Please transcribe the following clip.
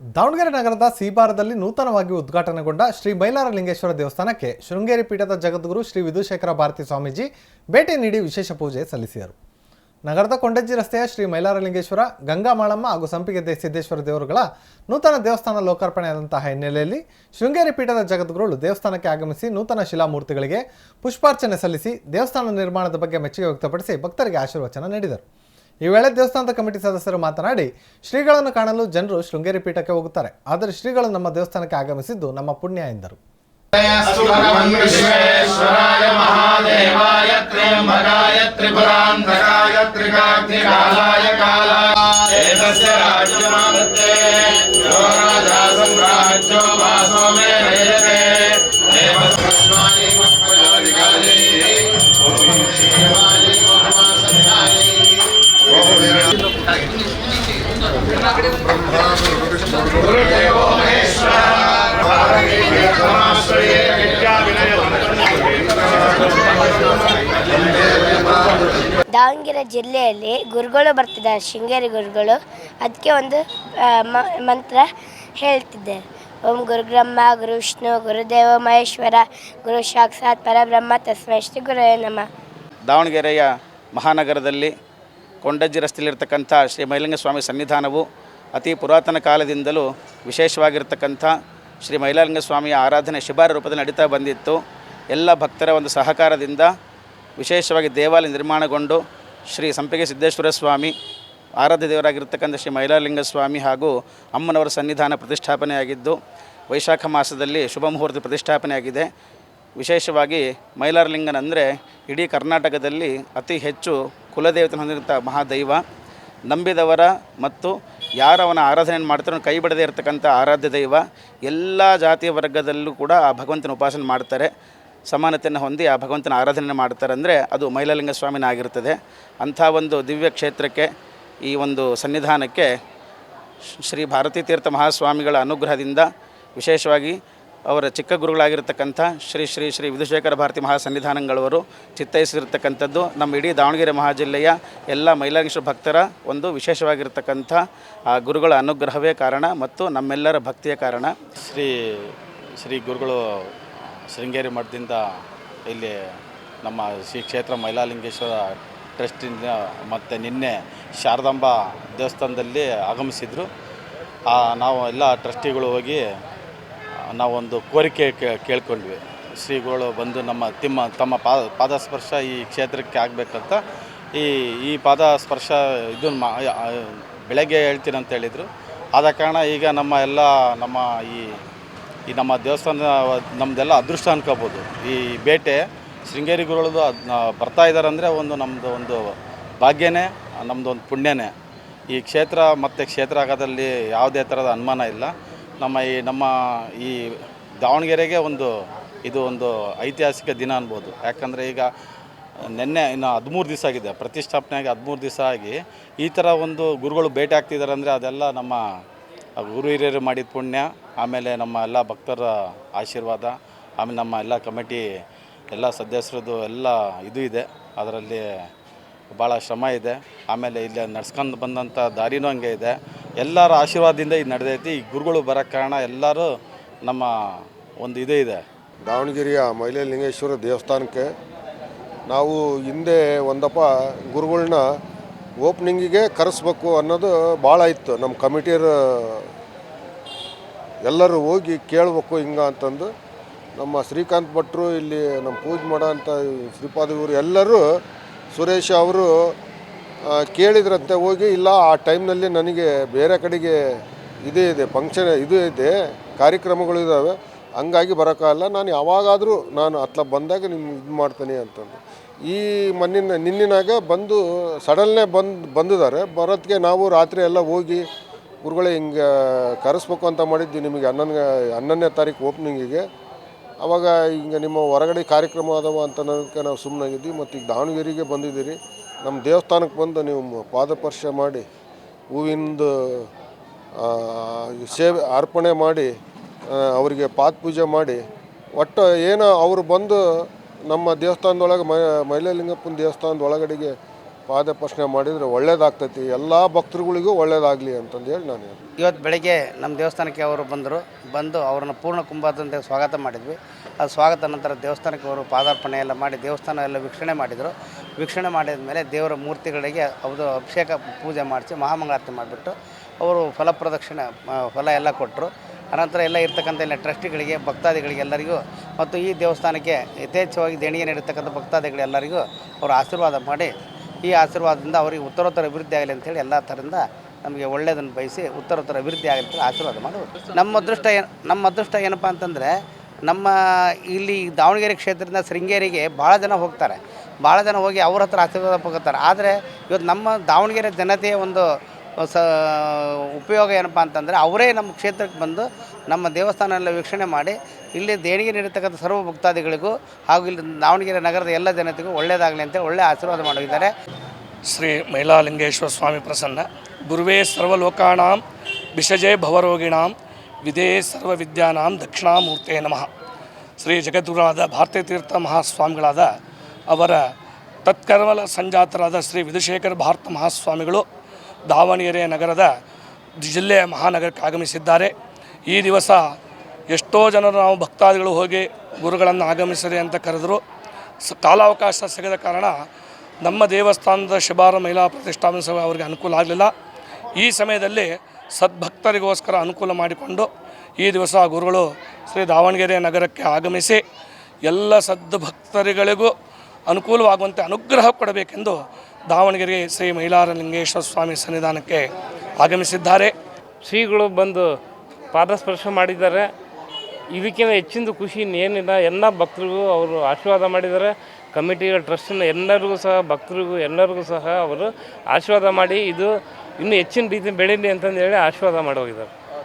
ದಾವಣಗೆರೆ ನಗರದ ಸೀಬಾರದಲ್ಲಿ ನೂತನವಾಗಿ ಉದ್ಘಾಟನೆಗೊಂಡ ಶ್ರೀ ಬೈಲಾರಲಿಂಗೇಶ್ವರ ದೇವಸ್ಥಾನಕ್ಕೆ ಶೃಂಗೇರಿ ಪೀಠದ ಜಗದ್ಗುರು ಶ್ರೀ ವಿಧುಶೇಖರ ಭಾರತಿ ಸ್ವಾಮೀಜಿ ಭೇಟಿ ನೀಡಿ ವಿಶೇಷ ಪೂಜೆ ಸಲ್ಲಿಸಿದರು. ನಗರದ ಕೊಂಡಜ್ಜಿ ರಸ್ತೆಯ ಶ್ರೀ ಮೈಲಾರಲಿಂಗೇಶ್ವರ, ಗಂಗಾ ಮಾಳಮ್ಮ ಹಾಗೂ ಸಂಪಿಗೆ ಸಿದ್ದೇಶ್ವರ ದೇವರುಗಳ ನೂತನ ದೇವಸ್ಥಾನ ಲೋಕಾರ್ಪಣೆಯಾದಂತಹ ಹಿನ್ನೆಲೆಯಲ್ಲಿ ಶೃಂಗೇರಿ ಪೀಠದ ಜಗದ್ಗುರುಗಳು ದೇವಸ್ಥಾನಕ್ಕೆ ಆಗಮಿಸಿ ನೂತನ ಶಿಲಾಮೂರ್ತಿಗಳಿಗೆ ಪುಷ್ಪಾರ್ಚನೆ ಸಲ್ಲಿಸಿ ದೇವಸ್ಥಾನ ನಿರ್ಮಾಣದ ಬಗ್ಗೆ ಮೆಚ್ಚುಗೆ ವ್ಯಕ್ತಪಡಿಸಿ ಭಕ್ತರಿಗೆ ಆಶೀರ್ವಚನ ನೀಡಿದರು. ಈ ವೇಳೆ ದೇವಸ್ಥಾನದ ಕಮಿಟಿ ಸದಸ್ಯರು ಮಾತನಾಡಿ ಶ್ರೀಗಳನ್ನು ಕಾಣಲು ಜನರು ಶೃಂಗೇರಿ ಪೀಠಕ್ಕೆ ಹೋಗುತ್ತಾರೆ ಆದರೆ ಶ್ರೀಗಳು ನಮ್ಮ ದೇವಸ್ಥಾನಕ್ಕೆ ಆಗಮಿಸಿದ್ದು ನಮ್ಮ ಪುಣ್ಯ ಎಂದರು ತ್ರಿಪುರಾಂಧರಾಯ ದಾವಣಗೆರೆ ಜಿಲ್ಲೆಯಲ್ಲಿ ಗುರುಗಳು ಬರ್ತಿದ್ದಾರೆ, ಶೃಂಗೇರಿ ಗುರುಗಳು. ಅದಕ್ಕೆ ಒಂದು ಮಂತ್ರ ಹೇಳ್ತಿದ್ದೆ. ಓಂ ಗುರುಬ್ರಹ್ಮ ಗುರು ವಿಷ್ಣು ಗುರುದೇವ ಮಹೇಶ್ವರ, ಗುರು ಸಾಕ್ಷಾತ್ ಪರಬ್ರಹ್ಮ, ತಸ್ಮೈ ಶ್ರೀ ಗುರುವೇ ನಮ. ದಾವಣಗೆರೆಯ ಮಹಾನಗರದಲ್ಲಿ ಕೊಂಡಜ್ಜಿ ರಸ್ತೆಯಲ್ಲಿರ್ತಕ್ಕಂಥ ಶ್ರೀ ಮೈಲಿಂಗ ಸ್ವಾಮಿ ಸನ್ನಿಧಾನವು ಅತಿ ಪುರಾತನ ಕಾಲದಿಂದಲೂ ವಿಶೇಷವಾಗಿರ್ತಕ್ಕಂಥ ಶ್ರೀ ಮೈಲಾಲಿಂಗಸ್ವಾಮಿಯ ಆರಾಧನೆ ಶಿಬಾರ ರೂಪದಲ್ಲಿ ನಡೀತಾ ಬಂದಿತ್ತು. ಎಲ್ಲ ಭಕ್ತರ ಒಂದು ಸಹಕಾರದಿಂದ ವಿಶೇಷವಾಗಿ ದೇವಾಲಯ ನಿರ್ಮಾಣಗೊಂಡು ಶ್ರೀ ಸಂಪಿಗೆ ಸಿದ್ದೇಶ್ವರ ಸ್ವಾಮಿ, ಆರಾಧ್ಯ ದೇವರಾಗಿರ್ತಕ್ಕಂಥ ಶ್ರೀ ಮೈಲಾಲಿಂಗ ಸ್ವಾಮಿ ಹಾಗೂ ಅಮ್ಮನವರ ಸನ್ನಿಧಾನ ಪ್ರತಿಷ್ಠಾಪನೆಯಾಗಿದ್ದು, ವೈಶಾಖ ಮಾಸದಲ್ಲಿ ಶುಭ ಮುಹೂರ್ತ ಪ್ರತಿಷ್ಠಾಪನೆಯಾಗಿದೆ. ವಿಶೇಷವಾಗಿ ಮೈಲಾರಲಿಂಗನ ಅಂದರೆ ಇಡೀ ಕರ್ನಾಟಕದಲ್ಲಿ ಅತಿ ಹೆಚ್ಚು ಕುಲದೇವತೆ ಹೊಂದಿರುವಂಥ ಮಹಾದೈವ. ನಂಬಿದವರ ಮತ್ತು ಯಾರು ಅವನ ಆರಾಧನೆಯನ್ನು ಮಾಡ್ತಾರೋ ಕೈ ಬಿಡದೇ ಇರತಕ್ಕಂಥ ಆರಾಧ್ಯ ದೈವ. ಎಲ್ಲ ಜಾತಿಯ ವರ್ಗದಲ್ಲೂ ಕೂಡ ಆ ಭಗವಂತನ ಉಪಾಸನೆ ಮಾಡ್ತಾರೆ. ಸಮಾನತೆಯನ್ನು ಹೊಂದಿ ಆ ಭಗವಂತನ ಆರಾಧನೆ ಮಾಡ್ತಾರೆ ಅಂದರೆ ಅದು ಮೈಲಲಿಂಗ ಸ್ವಾಮಿನ ಆಗಿರ್ತದೆ ಅಂಥ ಒಂದು ದಿವ್ಯ ಕ್ಷೇತ್ರಕ್ಕೆ ಈ ಒಂದು ಸನ್ನಿಧಾನಕ್ಕೆ ಶ್ರೀ ಭಾರತೀ ತೀರ್ಥ ಮಹಾಸ್ವಾಮಿಗಳ ಅನುಗ್ರಹದಿಂದ ವಿಶೇಷವಾಗಿ ಅವರ ಚಿಕ್ಕ ಗುರುಗಳಾಗಿರ್ತಕ್ಕಂಥ ಶ್ರೀ ಶ್ರೀ ಶ್ರೀ ವಿಧುಶೇಖರ ಭಾರತಿ ಮಹಾಸನ್ನಿಧಾನಗಳವರು ಚಿತ್ತೈಸಿರ್ತಕ್ಕಂಥದ್ದು ನಮ್ಮ ಇಡೀ ದಾವಣಗೆರೆ ಮಹಾಜಿಲ್ಲೆಯ ಎಲ್ಲ ಮೈಲಾಂಗೇಶ್ವರ ಭಕ್ತರ ಒಂದು ವಿಶೇಷವಾಗಿರ್ತಕ್ಕಂಥ ಆ ಗುರುಗಳ ಅನುಗ್ರಹವೇ ಕಾರಣ ಮತ್ತು ನಮ್ಮೆಲ್ಲರ ಭಕ್ತಿಯ ಕಾರಣ. ಶ್ರೀ ಶ್ರೀ ಗುರುಗಳು ಶೃಂಗೇರಿ ಮಠದಿಂದ ಇಲ್ಲಿ ನಮ್ಮ ಶ್ರೀ ಕ್ಷೇತ್ರ ಮೈಲಾಲಿಂಗೇಶ್ವರ ಟ್ರಸ್ಟಿಂದ ಮತ್ತು ನಿನ್ನೆ ಶಾರದಾಂಬ ದೇವಸ್ಥಾನದಲ್ಲಿ ಆಗಮಿಸಿದರು. ನಾವು ಎಲ್ಲ ಟ್ರಸ್ಟಿಗಳು ಹೋಗಿ ನಾವೊಂದು ಕೋರಿಕೆ ಕೇಳಿಕೊಂಡ್ವಿ. ಶ್ರೀಗಳು ಬಂದು ನಮ್ಮ ತಿಮ್ಮ, ತಮ್ಮ ಪಾದ ಪಾದ ಸ್ಪರ್ಶ ಈ ಕ್ಷೇತ್ರಕ್ಕೆ ಆಗಬೇಕಂತ. ಈ ಈ ಪಾದ ಸ್ಪರ್ಶ ಇದನ್ನು ಮಾ ಬೆಳಗ್ಗೆ ಹೇಳ್ತೀನಿ ಅಂತ ಹೇಳಿದರು. ಆದ ಕಾರಣ ಈಗ ನಮ್ಮ ಎಲ್ಲ, ನಮ್ಮ ಈ ಈ ನಮ್ಮ ದೇವಸ್ಥಾನ ನಮ್ಮದೆಲ್ಲ ಅದೃಷ್ಟ ಅನ್ಕೋಬೋದು. ಈ ಬೇಟೆ ಶೃಂಗೇರಿ ಗುರುಗಳದು ಬರ್ತಾ ಇದ್ದಾರೆ ಅಂದರೆ ಒಂದು ನಮ್ಮದು ಒಂದು ಭಾಗ್ಯನೇ ನಮ್ಮದು ಒಂದು ಪುಣ್ಯನೇ. ಈ ಕ್ಷೇತ್ರ ಮತ್ತು ಕ್ಷೇತ್ರ ಆಗೋದಲ್ಲಿ ಯಾವುದೇ ಥರದ ಅನುಮಾನ ಇಲ್ಲ. ನಮ್ಮ ಈ ನಮ್ಮ ಈ ದಾವಣಗೆರೆಗೆ ಒಂದು, ಇದು ಒಂದು ಐತಿಹಾಸಿಕ ದಿನ ಅನ್ಬೋದು. ಯಾಕಂದರೆ ಈಗ ನಿನ್ನೆ ಇನ್ನು ಹದಿಮೂರು ದಿವಸ ಆಗಿದೆ, ಪ್ರತಿಷ್ಠಾಪನೆಯಾಗಿ ಹದಿಮೂರು ದಿವಸ ಆಗಿ ಈ ಥರ ಒಂದು ಗುರುಗಳು ಭೇಟಿ ಆಗ್ತಿದ್ದಾರೆ ಅಂದರೆ ಅದೆಲ್ಲ ನಮ್ಮ ಆ ಗುರು ಹಿರಿಯರು ಮಾಡಿದ ಪುಣ್ಯ, ಆಮೇಲೆ ನಮ್ಮ ಎಲ್ಲ ಭಕ್ತರ ಆಶೀರ್ವಾದ, ಆಮೇಲೆ ನಮ್ಮ ಎಲ್ಲ ಕಮಿಟಿ, ಎಲ್ಲ ಸದಸ್ಯರದ್ದು ಎಲ್ಲ ಇದು ಇದೆ. ಅದರಲ್ಲಿ ಭಾಳ ಶ್ರಮ ಇದೆ. ಆಮೇಲೆ ಇಲ್ಲಿ ನಡ್ಸ್ಕೊಂಡು ಬಂದಂಥ ದಾರಿನೂ ಹಂಗೆ ಇದೆ. ಎಲ್ಲರ ಆಶೀರ್ವಾದದಿಂದ ಇದು ನಡೆದೈತಿ. ಈ ಗುರುಗಳು ಬರೋಕ್ಕೆ ಕಾರಣ ಎಲ್ಲರೂ ನಮ್ಮ ಒಂದು ಇದು ಇದೆ. ದಾವಣಗೆರೆಯ ಮೈಲಾರಲಿಂಗೇಶ್ವರ ದೇವಸ್ಥಾನಕ್ಕೆ ನಾವು ಹಿಂದೆ ಒಂದಪ್ಪ ಗುರುಗಳ್ನ ಓಪ್ನಿಂಗಿಗೆ ಕರೆಸ್ಬೇಕು ಅನ್ನೋದು ಭಾಳ ಇತ್ತು. ನಮ್ಮ ಕಮಿಟಿಯರ ಎಲ್ಲರೂ ಹೋಗಿ ಕೇಳಬೇಕು ಹಿಂಗ ಅಂತಂದು. ನಮ್ಮ ಶ್ರೀಕಾಂತ್ ಭಟ್ರು ಇಲ್ಲಿ ನಮ್ಮ ಪೂಜೆ ಮಾಡೋ ಅಂಥ ಶ್ರೀಪಾದ ಇವರು ಎಲ್ಲರೂ ಸುರೇಶ್ ಅವರು ಕೇಳಿದ್ರಂತೆ ಹೋಗಿ, ಇಲ್ಲ, ಆ ಟೈಮ್ನಲ್ಲಿ ನನಗೆ ಬೇರೆ ಕಡೆಗೆ ಇದೇ ಇದೆ, ಫಂಕ್ಷನ್ ಇದು ಇದೆ, ಕಾರ್ಯಕ್ರಮಗಳು ಇದ್ದಾವೆ ಹಂಗಾಗಿ ಬರೋಕ್ಕಾಗಲ್ಲ ನಾನು ಯಾವಾಗಾದರೂ ನಾನು ಅತ್ಲ ಬಂದಾಗ ನಿಮ್ಗೆ ಇದು ಮಾಡ್ತೀನಿ ಅಂತಂದು. ಈ ಮಣ್ಣಿನ ನಿನ್ನಿನಾಗ ಬಂದು ಸಡನ್ನೇ ಬಂದು ಬಂದಿದ್ದಾರೆ. ಬರೋದಕ್ಕೆ ನಾವು ರಾತ್ರಿ ಎಲ್ಲ ಹೋಗಿ ಗುರುಗಳೇ ಹಿಂಗೆ ಕರೆಸ್ಬೇಕು ಅಂತ ಮಾಡಿದ್ವಿ ನಿಮಗೆ ಹನ್ನೊಂದು ಹನ್ನೊಂದನೇ ತಾರೀಕು ಓಪನಿಂಗಿಗೆ. ಅವಾಗ ಹಿಂಗೆ ನಿಮ್ಮ ಹೊರಗಡೆ ಕಾರ್ಯಕ್ರಮ ಅದಾವ ಅಂತ ಅನ್ನೋದಕ್ಕೆ ನಾವು ಸುಮ್ಮನಾಗಿದ್ವಿ ಮತ್ತು ಈಗ ದಾವಣಗೆರೆಗೆ ಬಂದಿದ್ದೀರಿ. ನಮ್ಮ ದೇವಸ್ಥಾನಕ್ಕೆ ಬಂದು ನೀವು ಪಾದಪರ್ಶ ಮಾಡಿ, ಹೂವಿಂದು ಸೇವೆ ಅರ್ಪಣೆ ಮಾಡಿ ಅವರಿಗೆ ಪಾದ ಪೂಜೆ ಮಾಡಿ, ಒಟ್ಟು ಏನೋ ಅವರು ಬಂದು ನಮ್ಮ ದೇವಸ್ಥಾನದೊಳಗೆ ಮ, ಮೈಲಲಿಂಗಪ್ಪನ ದೇವಸ್ಥಾನದ ಒಳಗಡೆಗೆ ಪಾದಪರ್ಶನೆ ಮಾಡಿದರೆ ಒಳ್ಳೇದಾಗ್ತೈತಿ. ಎಲ್ಲ ಭಕ್ತರುಗಳಿಗೂ ಒಳ್ಳೇದಾಗಲಿ ಅಂತಂದು ಹೇಳಿ ನಾನು. ಇವತ್ತು ಬೆಳಗ್ಗೆ ನಮ್ಮ ದೇವಸ್ಥಾನಕ್ಕೆ ಅವರು ಬಂದರು. ಬಂದು ಅವರನ್ನು ಪೂರ್ಣ ಕುಂಭದಂತೆ ಸ್ವಾಗತ ಮಾಡಿದ್ವಿ. ಆ ಸ್ವಾಗತ ನಂತರ ದೇವಸ್ಥಾನಕ್ಕೆ ಅವರು ಪಾದಾರ್ಪಣೆ ಎಲ್ಲ ಮಾಡಿ, ದೇವಸ್ಥಾನ ಎಲ್ಲ ವೀಕ್ಷಣೆ ಮಾಡಿದರು. ವೀಕ್ಷಣೆ ಮಾಡಿದ ಮೇಲೆ ದೇವರ ಮೂರ್ತಿಗಳಿಗೆ ಅದು ಅಭಿಷೇಕ ಪೂಜೆ ಮಾಡಿಸಿ ಮಹಾಮಂಗಳಾರತಿ ಮಾಡಿಬಿಟ್ಟು ಅವರು ಫಲ ಪ್ರದಕ್ಷಿಣೆ ಫಲ ಎಲ್ಲ ಕೊಟ್ಟರು. ಅನಂತರ ಎಲ್ಲ ಇರ್ತಕ್ಕಂಥ ಎಲ್ಲ ಟ್ರಸ್ಟಿಗಳಿಗೆ, ಭಕ್ತಾದಿಗಳಿಗೆ ಎಲ್ಲರಿಗೂ ಮತ್ತು ಈ ದೇವಸ್ಥಾನಕ್ಕೆ ಯಥೇಚ್ಛವಾಗಿ ದೇಣಿಗೆ ನೀಡಿರ್ತಕ್ಕಂಥ ಭಕ್ತಾದಿಗಳೆಲ್ಲರಿಗೂ ಅವರು ಆಶೀರ್ವಾದ ಮಾಡಿ ಈ ಆಶೀರ್ವಾದದಿಂದ ಅವರಿಗೆ ಉತ್ತರೋತ್ತರ ಅಭಿವೃದ್ಧಿ ಆಗಲಿ ಅಂತೇಳಿ ಎಲ್ಲ ಥರದಿಂದ ನಮಗೆ ಒಳ್ಳೆಯದನ್ನು ಬಯಸಿ ಉತ್ತರೋತ್ತರ ಅಭಿವೃದ್ಧಿ ಆಗಲಿ ಅಂತ ಆಶೀರ್ವಾದ ಮಾಡೋದು ನಮ್ಮ ಅದೃಷ್ಟ ಏನು ನಮ್ಮ ಅದೃಷ್ಟ ಏನಪ್ಪ ಅಂತಂದರೆ ನಮ್ಮ ಇಲ್ಲಿ ದಾವಣಗೆರೆ ಕ್ಷೇತ್ರದಿಂದ ಶೃಂಗೇರಿಗೆ ಭಾಳ ಜನ ಹೋಗ್ತಾರೆ. ಭಾಳ ಜನ ಹೋಗಿ ಅವ್ರ ಹತ್ರ ಆಶೀರ್ವಾದ ಪಡ್ಕೋತಾರೆ. ಆದರೆ ಇವತ್ತು ನಮ್ಮ ದಾವಣಗೆರೆ ಜನತೆಯ ಒಂದು ಸ ಉಪಯೋಗ ಏನಪ್ಪ ಅಂತಂದರೆ ಅವರೇ ನಮ್ಮ ಕ್ಷೇತ್ರಕ್ಕೆ ಬಂದು ನಮ್ಮ ದೇವಸ್ಥಾನ ಎಲ್ಲ ವೀಕ್ಷಣೆ ಮಾಡಿ ಇಲ್ಲಿ ದೇಣಿಗೆ ನೀಡತಕ್ಕಂಥ ಸರ್ವ ಭಕ್ತಾದಿಗಳಿಗೂ ಹಾಗೂ ಇಲ್ಲಿ ದಾವಣಗೆರೆ ನಗರದ ಎಲ್ಲ ಜನತೆಗೂ ಒಳ್ಳೆಯದಾಗಲಿ ಅಂತ ಒಳ್ಳೆಯ ಆಶೀರ್ವಾದ ಮಾಡಿದ್ದಾರೆ ಶ್ರೀ ಮೈಲಾಲಿಂಗೇಶ್ವರ ಸ್ವಾಮಿ ಪ್ರಸನ್ನ. ಗುರುವೇ ಸರ್ವಲೋಕಾಣಾಂ ವಿಷಜೇ ಭವರೋಗಿಣಾಂ ವಿದೇ ಸರ್ವವಿದ್ಯಾನಾಂ ದಕ್ಷಿಣಾಮೂರ್ತೆ ನಮಃ. ಶ್ರೀ ಜಗದ್ಗುರುನಾದ ಭಾರತೀಯ ತೀರ್ಥ ಮಹಾಸ್ವಾಮಿಗಳಾದ ಅವರ ತತ್ಕರ್ಮಲ ಸಂಜಾತರಾದ ಶ್ರೀ ವಿಧುಶೇಖರ ಭಾರತ ಮಹಾಸ್ವಾಮಿಗಳು ದಾವಣಗೆರೆ ನಗರದ ಜಿಲ್ಲೆಯ ಮಹಾನಗರಕ್ಕೆ ಆಗಮಿಸಿದ್ದಾರೆ. ಈ ದಿವಸ ಎಷ್ಟೋ ಜನರು ನಾವು ಭಕ್ತಾದಿಗಳು ಹೋಗಿ ಗುರುಗಳನ್ನು ಆಗಮಿಸಿದೆ ಅಂತ ಕರೆದರು. ಕಾಲಾವಕಾಶ ಸಿಗದ ಕಾರಣ ನಮ್ಮ ದೇವಸ್ಥಾನದ ಶಿಬಾರ ಮಹಿಳಾ ಪ್ರತಿಷ್ಠಾಪನೆ ಸಭೆ ಅವರಿಗೆ ಅನುಕೂಲ ಆಗಲಿಲ್ಲ. ಈ ಸಮಯದಲ್ಲಿ ಸದ್ಭಕ್ತರಿಗೋಸ್ಕರ ಅನುಕೂಲ ಮಾಡಿಕೊಂಡು ಈ ದಿವಸ ಗುರುಗಳು ಶ್ರೀ ದಾವಣಗೆರೆ ನಗರಕ್ಕೆ ಆಗಮಿಸಿ ಎಲ್ಲ ಸದ್ಭಕ್ತರಿಗಳಿಗೂ ಅನುಕೂಲವಾಗುವಂತೆ ಅನುಗ್ರಹ ಕೊಡಬೇಕೆಂದು ದಾವಣಗೆರೆ ಶ್ರೀ ಮೈಲಾರಲಿಂಗೇಶ್ವರ ಸ್ವಾಮಿ ಸನ್ನಿಧಾನಕ್ಕೆ ಆಗಮಿಸಿದ್ದಾರೆ. ಶ್ರೀಗಳು ಬಂದು ಪಾದಸ್ಪರ್ಶ ಮಾಡಿದ್ದಾರೆ. ಇದಕ್ಕಿಂತ ಹೆಚ್ಚಿನದು ಖುಷಿ ಇನ್ನೇನಿಲ್ಲ. ಎಲ್ಲ ಭಕ್ತರಿಗೂ ಅವರು ಆಶೀರ್ವಾದ ಮಾಡಿದ್ದಾರೆ. ಕಮಿಟಿಗಳ ಟ್ರಸ್ಟಿನ ಎಲ್ಲರಿಗೂ ಸಹ, ಭಕ್ತರಿಗೂ ಎಲ್ಲರಿಗೂ ಸಹ ಅವರು ಆಶೀರ್ವಾದ ಮಾಡಿ ಇದು ಇನ್ನೂ ಹೆಚ್ಚಿನ ರೀತಿ ಬೆಳೀಲಿ ಅಂತಂದೇಳಿ ಆಶೀರ್ವಾದ ಮಾಡಿ ಹೋಗಿದ್ದಾರೆ.